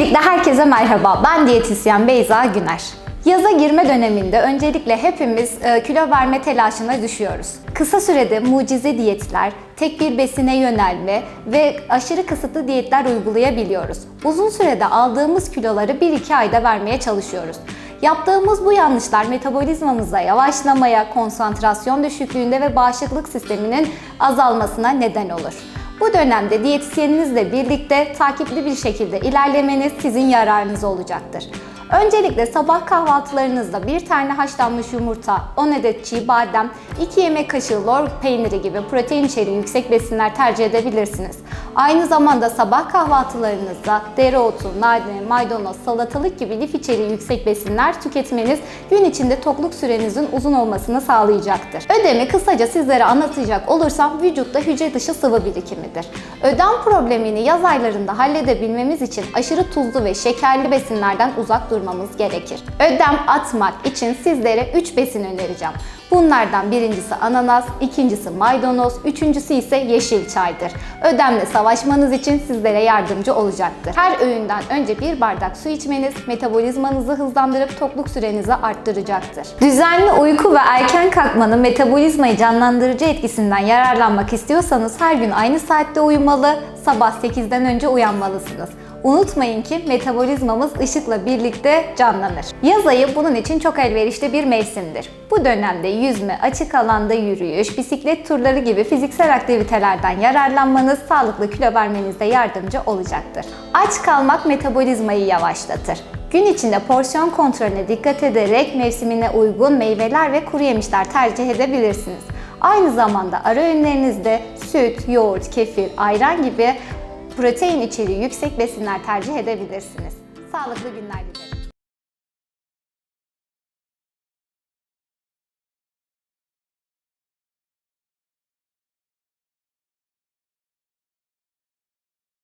Herkese merhaba, ben diyetisyen Beyza Güner. Yaza girme döneminde öncelikle hepimiz e, kilo verme telaşına düşüyoruz. Kısa sürede mucize diyetler, tek bir besine yönelme ve aşırı kısıtlı diyetler uygulayabiliyoruz. Uzun sürede aldığımız kiloları 1-2 ayda vermeye çalışıyoruz. Yaptığımız bu yanlışlar metabolizmamızda yavaşlamaya, konsantrasyon düşüklüğünde ve bağışıklık sisteminin azalmasına neden olur. Bu dönemde diyetisyeninizle birlikte takipli bir şekilde ilerlemeniz sizin yararınıza olacaktır. Öncelikle sabah kahvaltılarınızda bir tane haşlanmış yumurta, 10 adet çiğ badem, 2 yemek kaşığı lor peyniri gibi protein içeriği yüksek besinler tercih edebilirsiniz. Aynı zamanda sabah kahvaltılarınızda dereotu, nane, maydanoz, salatalık gibi lif içeriği yüksek besinler tüketmeniz gün içinde tokluk sürenizin uzun olmasını sağlayacaktır. Ödemi kısaca sizlere anlatacak olursam vücutta hücre dışı sıvı birikimidir. Ödem problemini yaz aylarında halledebilmemiz için aşırı tuzlu ve şekerli besinlerden uzak durmamız gerekir. Ödem atmak için sizlere 3 besin önereceğim. Bunlardan birincisi ananas, ikincisi maydanoz, üçüncüsü ise yeşil çaydır. Ödemle savaşmanız için sizlere yardımcı olacaktır. Her öğünden önce bir bardak su içmeniz metabolizmanızı hızlandırıp tokluk sürenizi arttıracaktır. Düzenli uyku ve erken kalkmanın metabolizmayı canlandırıcı etkisinden yararlanmak istiyorsanız her gün aynı saatte uyumalı, sabah 8'den önce uyanmalısınız. Unutmayın ki metabolizmamız ışıkla birlikte canlanır. Yaz ayı bunun için çok elverişli bir mevsimdir. Bu dönemde yüzme, açık alanda yürüyüş, bisiklet turları gibi fiziksel aktivitelerden yararlanmanız sağlıklı kilo vermenizde yardımcı olacaktır. Aç kalmak metabolizmayı yavaşlatır. Gün içinde porsiyon kontrolüne dikkat ederek mevsimine uygun meyveler ve kuru yemişler tercih edebilirsiniz. Aynı zamanda ara öğünlerinizde süt, yoğurt, kefir, ayran gibi protein içeriği yüksek besinler tercih edebilirsiniz. Sağlıklı günler.